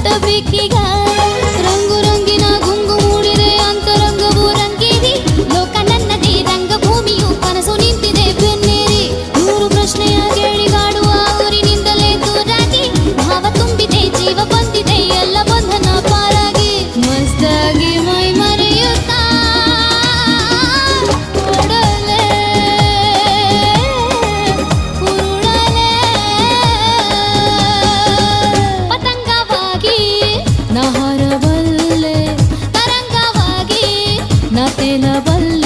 ছোট বিকি গান। ನಹರಬಲ್ಲೆ ತರಂಗವಾಗಿ ನತೆನಬಲ್ಲೆ